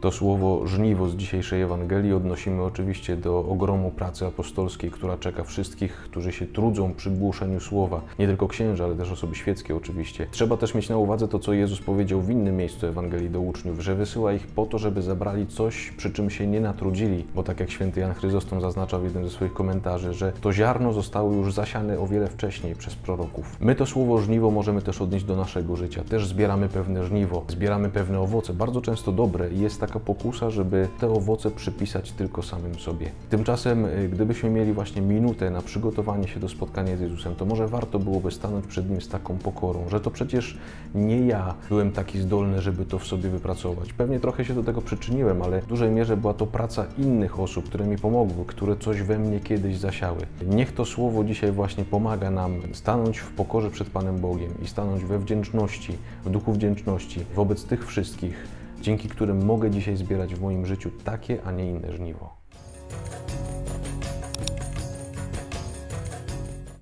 To słowo żniwo z dzisiejszej Ewangelii odnosimy oczywiście do ogromu pracy apostolskiej, która czeka wszystkich, którzy się trudzą przy głoszeniu słowa. Nie tylko księża, ale też osoby świeckie oczywiście. Trzeba też mieć na uwadze to, co Jezus powiedział w innym miejscu Ewangelii do uczniów, że wysyła ich po to, żeby zabrali coś, przy czym się nie natrudzili, bo tak jak święty Jan Chryzostom zaznaczał w jednym ze swoich komentarzy, że to ziarno zostało już zasiane o wiele wcześniej przez proroków. My to słowo żniwo możemy też odnieść do naszego życia. Też zbieramy pewne żniwo, zbieramy pewne owoce, bardzo często dobre i jest taka pokusa, żeby te owoce przypisać tylko samym sobie. Tymczasem, y, gdybyśmy mieli właśnie minutę na przygotowanie się do spotkania z Jezusem, to może warto byłoby stanąć przed Nim z taką pokorą, że to przecież nie ja byłem taki zdolny, żeby to w sobie wypracować. Pewnie trochę się do tego przyczyniłem, ale w dużej mierze była to praca innych osób, które mi pomogły, które coś we mnie kiedyś zasiały. Niech to słowo dzisiaj właśnie pomaga nam stanąć w pokorze przed Panem Bogiem i stanąć we wdzięczności, w duchu wdzięczności wobec tych wszystkich, dzięki którym mogę dzisiaj zbierać w moim życiu takie, a nie inne żniwo.